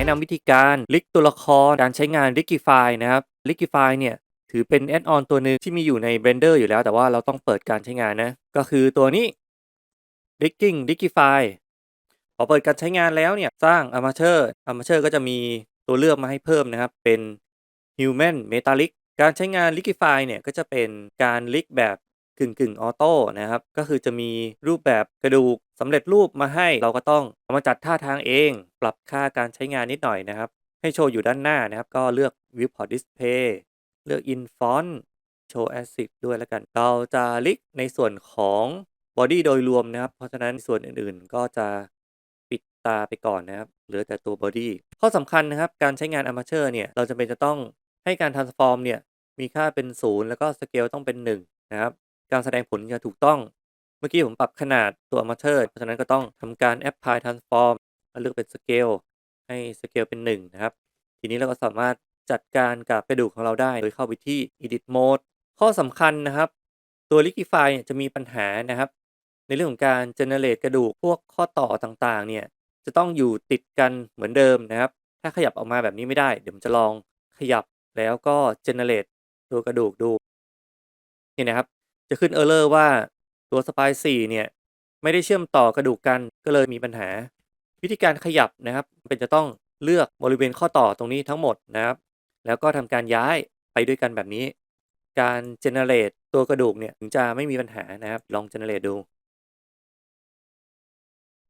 นะนำวิธีการลิกตัวละครการใช้งาน Rigify นะครับ Rigify เนี่ยถือเป็นแอดออนตัวหนึ่งที่มีอยู่ใน Blender อยู่แล้ว แต่ว่าเราต้องเปิดการใช้งานนะ ก็คือตัวนี้ Rigging Rigify พอเปิดการใช้งานแล้วเนี่ย สร้าง Armature Armature ก็จะมีตัวเลือกมาให้เพิ่มนะครับ เป็น Human Metallic การใช้งาน Rigify เนี่ยก็จะเป็นการลิกแบบ กึ่งกึ่งออโต้นะครับ ก็คือจะมีรูปแบบกระดูกสำเร็จรูปมาให้ เราก็ต้องเอามาจัดท่าทางเอง ปรับค่าการใช้งานนิดหน่อยนะครับ ให้โชว์อยู่ด้านหน้านะครับ ก็เลือก Viewport Display เลือก In Font Show Asset ด้วยแล้วกัน เราจะลิกในส่วนของบอดี้โดยรวมนะครับ เพราะฉะนั้นส่วนอื่นๆ ก็จะปิดตาไปก่อนนะครับ เหลือแต่ตัวบอดี้ ข้อสำคัญนะครับ การใช้งาน Armature เนี่ย เราจำเป็นจะต้องให้การ transform เนี่ย มีค่าเป็น 0 แล้วก็สเกลต้องเป็น 1 นะครับ การแสดงผลจะถูกต้อง เมื่อกี้ผมปรับขนาดตัว Armature เพราะฉะนั้นก็ต้องทำการ Apply Transform แล้วเลือกเป็นสเกลให้สเกลเป็น 1 นะครับ ทีนี้เราก็สามารถจัดการกับกระดูกของเราได้ โดยเข้าไปที่ Edit Mode ข้อสำคัญนะครับ ตัว Ligify เนี่ยจะมีปัญหานะครับ ในเรื่องของการ generate กระดูกพวกข้อต่อต่างๆ เนี่ยจะต้องอยู่ติดกันเหมือนเดิมนะครับ ถ้าขยับออกมาแบบนี้ไม่ได้ เดี๋ยวผมจะลองขยับแล้วก็ generate ตัวกระดูกดู นี่นะครับ จะขึ้น error ว่าตัว Spline 4 เนี่ย ไม่ได้เชื่อมต่อกระดูกกันก็เลยมีปัญหา วิธีการขยับนะครับ เป็นจะต้องเลือกบริเวณข้อต่อตรงนี้ทั้งหมดนะครับ แล้วก็ทำการย้ายไปด้วยกันแบบนี้ การ generate ตัวกระดูกเนี่ยถึงจะไม่มีปัญหานะครับ ลอง generate ดู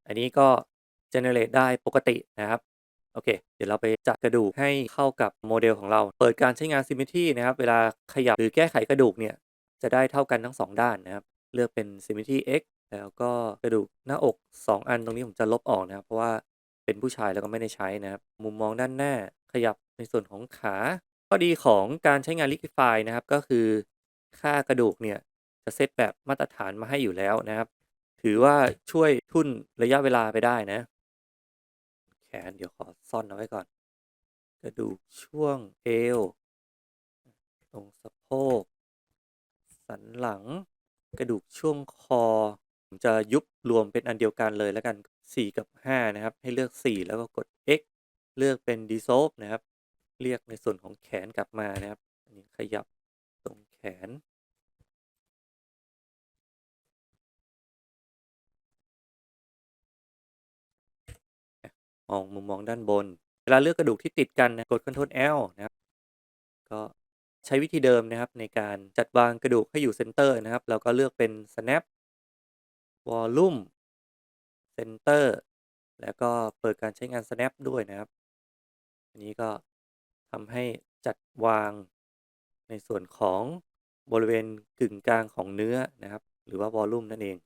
อันนี้ก็ generate ได้ปกตินะครับโอเค เดี๋ยวเราไปจัดกระดูกให้เข้ากับโมเดลของเรา เปิดการใช้งาน Symmetry นะครับ เวลาขยับหรือแก้ไขกระดูกเนี่ย จะได้เท่ากันทั้ง 2 ด้านนะครับ เลือกเป็น Symmetry X แล้วก็กระดูกหน้าอก 2 อันตรงนี้ผมจะลบออกนะครับ เพราะว่าเป็นผู้ชายแล้วก็ไม่ได้ใช้นะครับ มุมมองด้านหน้าขยับในส่วนของขา ข้อดีของการใช้งาน Ligify นะครับ ก็คือค่ากระดูกเนี่ยจะเซตแบบมาตรฐานมาให้อยู่แล้วนะครับ ถือว่าช่วยทุ่นระยะเวลาไปได้นะ แขนเดี๋ยวขอซ่อนเอาไว้ก่อน กระดูกช่วงเอว ตรงสะโพก สันหลัง กระดูกช่วงคอ ผมจะยุบรวมเป็นอันเดียวกันเลยแล้วกัน 4 กับ 5 นะครับ ให้เลือก 4 แล้วก็กด X เลือกเป็น Dissolve นะครับ เรียกในส่วนของแขนกลับมานะครับ อันนี้ขยับตรงแขนมองมุมมองด้านบน เวลาเลือกกระดูกที่ติดกันนะกด Ctrl L นะครับ ก็ ช้วิธีเดิมนะครับ ในการจัดวางกระดูกให้อยู่เซนเตอร์นะครับ แล้วก็เลือกเป็น Snap Volume Center แล้วก็เปิดการใช้งาน Snap ด้วยนะครับ อันนี้ก็ทำให้จัดวางในส่วนของบริเวณกึ่งกลางของเนื้อนะครับ หรือว่า Volume นั่นเอง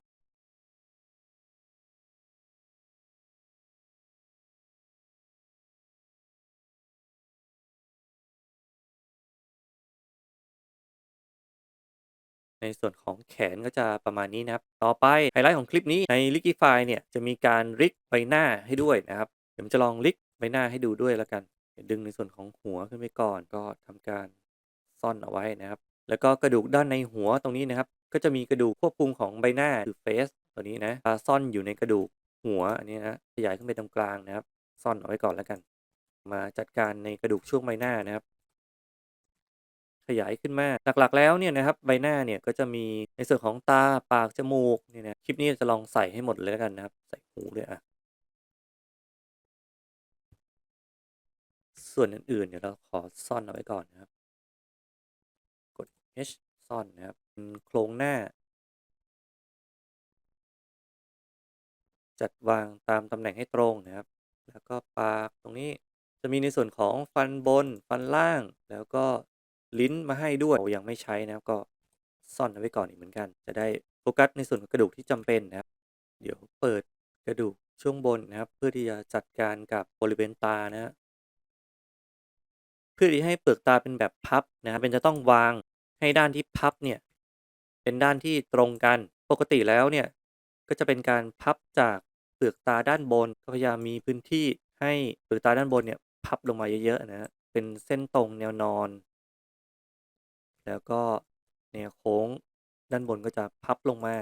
ในส่วนของแขนก็จะประมาณนี้นะครับ ต่อไปไฮไลท์ของคลิปนี้ใน Ligify เนี่ยจะมีการริกใบหน้าให้ด้วยนะครับ เดี๋ยวผมจะลองริกใบหน้าให้ดูด้วยแล้วกัน ดึงในส่วนของหัวขึ้นไปก่อนก็ทำการซ่อนเอาไว้นะครับ แล้วก็กระดูกด้านในหัวตรงนี้นะครับ ก็จะมีกระดูกควบคุมของใบหน้าคือเฟสตัวนี้นะซ่อนอยู่ในกระดูกหัวอันนี้นะขยายขึ้นไปตรงกลางนะครับ ซ่อนเอาไว้ก่อนแล้วกัน มาจัดการในกระดูกช่วงใบหน้านะครับ ขยายขึ้นมาหลักๆแล้วเนี่ยนะครับใบหน้าเนี่ยก็จะมีในส่วนของตาปากจมูกเนี่ยนะคลิปนี้จะลองใส่ให้หมดเลยแล้วกันนะครับ ใส่หูด้วยอะส่วนอื่นๆเดี๋ยวเราขอซ่อนเอาไว้ก่อนนะครับ กด H ซ่อนนะครับโครงหน้า จัดวางตามตำแหน่งให้ตรงนะครับ แล้วก็ปากตรงนี้จะมีในส่วนของฟันบน ฟันล่าง แล้วก็ ลิ้นมาให้ด้วยยังไม่ใช้นะก็ซ่อนไว้ก่อนอีกเหมือนกัน จะได้โฟกัสในส่วนของกระดูกที่จำเป็นนะครับ เดี๋ยวเปิดกระดูกช่วงบนนะครับ เพื่อที่จะจัดการกับบริเวณตานะเพื่อที่ให้เปลือกตาเป็นแบบพับนะครับเป็นจะต้องวางให้ด้านที่พับเนี่ยเป็นด้านที่ตรงกันปกติแล้วเนี่ยก็จะเป็นการพับจากเปลือกตาด้านบนก็พยายามมีพื้นที่ให้เปลือกตาด้านบนเนี่ยพับลงมาเยอะๆนะเป็นเส้นตรงแนวนอน แล้วก็แนวโค้งด้านบนก็จะพับลงมา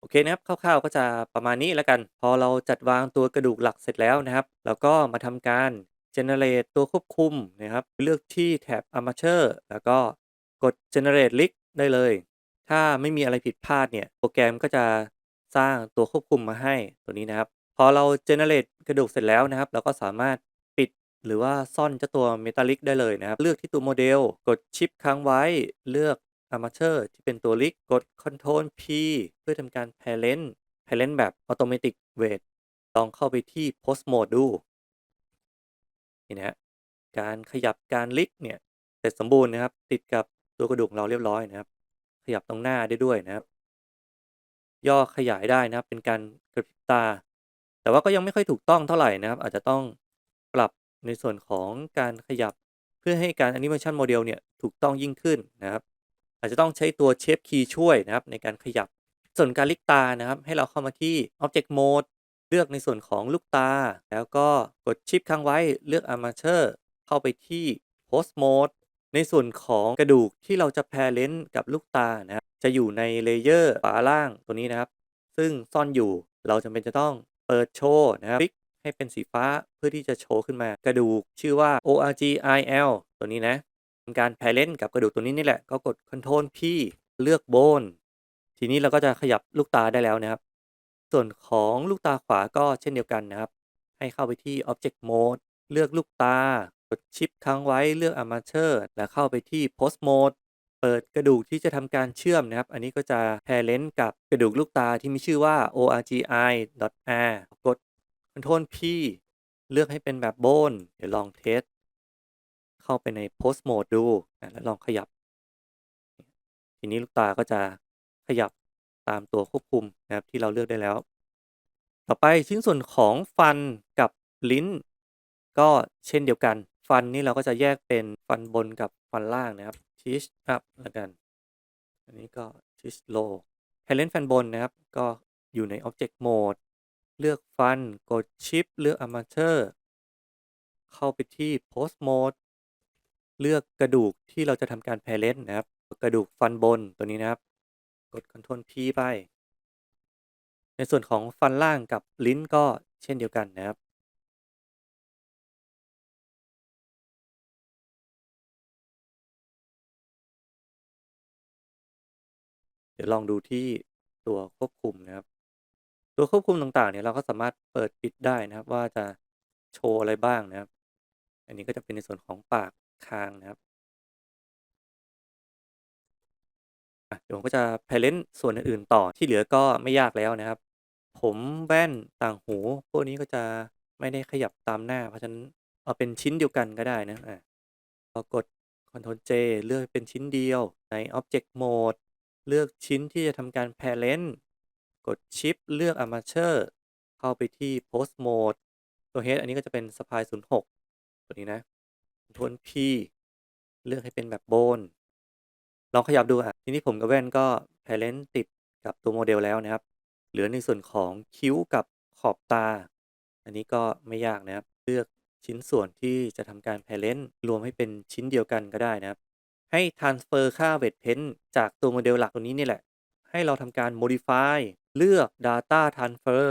โอเคนะครับคร่าวๆก็จะประมาณนี้แล้วกัน พอเราจัดวางตัวกระดูกหลักเสร็จแล้วนะครับ เราก็มาทำการ generate ตัวควบคุมนะครับ เลือกที่แท็บ armature แล้วก็กด generate link ได้เลย ถ้าไม่มีอะไรผิดพลาดเนี่ย โปรแกรมก็จะสร้างตัวควบคุมมาให้ตัวนี้นะครับ พอเรา generate กระดูกเสร็จแล้วนะครับ เราก็สามารถ หรือว่าซ่อนเจ้าตัว metallic ได้เลยนะครับ เลือกที่ตัวโมเดล กดชิปค้างไว้ เลือก armature ที่เป็นตัว lick กด Ctrl P เพื่อทำการ parent parent แบบ automatic weight ลองเข้าไปที่ post mode ดู นี่นะฮะการขยับการลิกเนี่ยเสร็จสมบูรณ์นะครับ ติดกับตัวกระดูกเราเรียบร้อยนะครับ ขยับตรงหน้าได้ด้วยนะครับ ย่อขยายได้นะครับ เป็นการกระพริบตา แต่ว่าก็ยังไม่ค่อยถูกต้องเท่าไหร่นะครับ อาจจะต้องปรับ ในส่วนของการขยับเพื่อให้การ Animation Model เนี่ยถูกต้องยิ่งขึ้นนะครับ อาจจะต้องใช้ตัว Shape Key ช่วยนะครับในการขยับ ส่วนการลิกตานะครับ ให้เราเข้ามาที่ Object Mode เลือกในส่วนของลูกตา แล้วก็กดชิปค้างไว้เลือก Armature เข้าไปที่ Post Mode ในส่วนของกระดูกที่เราจะ Parent กับลูกตานะครับจะอยู่ในเลเยอร์ฝาล่างตัวนี้นะครับ ซึ่งซ่อนอยู่เราจำเป็นจะต้องเปิดโชว์นะครับคลิก ให้เป็นสีฟ้าเพื่อที่จะโชว์ขึ้นมากระดูกชื่อว่า ORGIL ตัวนี้นะเป็นการ Parent กับกระดูกตัวนี้นี่แหละก็กด Ctrl P เลือก Bone ทีนี้เราก็จะขยับลูกตาได้แล้วนะครับ ส่วนของลูกตาขวาก็เช่นเดียวกันนะครับ ให้เข้าไปที่ Object Mode เลือกลูกตากดชิปค้างไว้เลือก Armature แล้วเข้าไปที่ Post Mode เปิดกระดูกที่จะทำการเชื่อมนะครับ อันนี้ก็จะ Parent กับกระดูกลูกตาที่มีชื่อว่า orgi.r กด Ctrl P เลือกให้เป็นแบบโบน เดี๋ยวลองเทส เข้าไปใน Post Mode ดูนะแล้วลองขยับ ทีนี้ลูกตาก็จะขยับตามตัวควบคุมนะครับที่เราเลือกได้แล้ว ต่อไปชิ้นส่วนของฟันกับลิ้น ก็เช่นเดียวกัน ฟันนี่เราก็จะแยกเป็นฟันบนกับฟันล่างนะครับ teach up แล้วกัน อันนี้ก็ teach low parent ฟันบนนะครับ ก็อยู่ใน object mode เลือกฟัน กด shift เลือก Amateur เข้าไปที่ post mode เลือกกระดูกที่เราจะทำการ parent นะครับ กระดูกฟันบนตัวนี้นะครับ กด Ctrl P ไป ในส่วนของฟันล่างกับลิ้นก็เช่นเดียวกันนะครับ เดี๋ยวลองดูที่ตัวควบคุมนะครับ ตัวควบคุมต่างๆเนี่ยเราก็สามารถเปิดปิดได้นะครับ ว่าจะโชว์อะไรบ้างนะครับ อันนี้ก็จะเป็นในส่วนของปากคางนะครับอะเดี๋ยวผมก็จะ Parent ส่วนอื่นๆต่อที่เหลือก็ไม่ยากแล้วนะครับ ผมแว่นต่างหู พวกนี้ก็จะไม่ได้ขยับตามหน้า เพราะฉะนั้นเอาเป็นชิ้นเดียวกันก็ได้นะอะพอกด Ctrl J เลือกเป็นชิ้นเดียวใน Object Mode เลือกชิ้นที่จะทำการ Parent กด Shift เลือก Armature เข้าไปที่ Post Mode ตัว Head อันนี้ก็จะเป็น Spline 06 ตัวนี้นะ Ctrl P เลือกให้เป็นแบบโบนลองขยับดูอะ ทีนี้ผมกับแว่นก็ Parent ติดกับตัวโมเดลแล้วนะครับ เหลือในส่วนของคิ้วกับขอบตา อันนี้ก็ไม่ยากนะครับ เลือกชิ้นส่วนที่จะทำการ Parent รวมให้เป็นชิ้นเดียวกันก็ได้นะครับ ให้ transfer ค่า weight pen จากตัวโมเดลหลักตัวนี้นี่แหละให้เราทำการ modify เลือก data transfer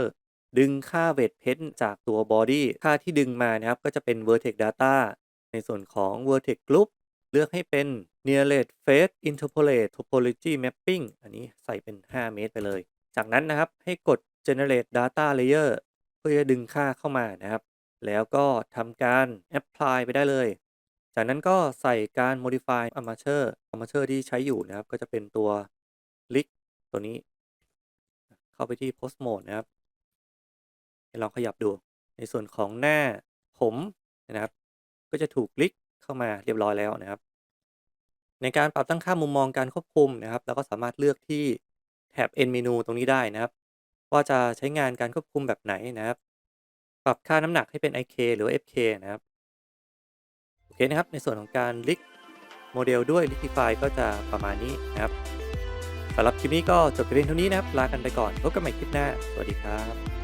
ดึงค่า weight pen จากตัว body ค่าที่ดึงมานะครับก็จะเป็น vertex data ในส่วนของ vertex group เลือกให้เป็น nearest face interpolate topology mapping อันนี้ใส่เป็น 5 เมตรไปเลย จากนั้นนะครับให้กด generate data layer เพื่อจะดึงค่าเข้ามานะครับ แล้วก็ทำการ apply ไปได้เลย จากนั้นก็ใส่การ modify armature armature ที่ใช้อยู่นะครับ ก็จะเป็นตัว lick ตัวนี้ เข้าไปที่ post mode นะครับให้ลองขยับดู ในส่วนของหน้าผมนะครับ ก็จะถูกลิกเข้ามาเรียบร้อยแล้วนะครับ ในการปรับตั้งค่ามุมมองการควบคุมนะครับเราก็สามารถเลือกที่แท็บ End Menu ตรงนี้ได้นะครับ ว่าจะใช้งานการควบคุมแบบไหนนะครับ ปรับค่าน้ำหนักให้เป็น IK หรือ FK นะครับโอเคนะครับ ในส่วนของการลิกโมเดลด้วย Liquify ก็จะประมาณนี้นะครับำหรับคลิปนี้ก็จบไปเพียงเท่านี้นะครับลากันไปก่อนพบกันใหม่คลิปหน้า สวัสดีครับ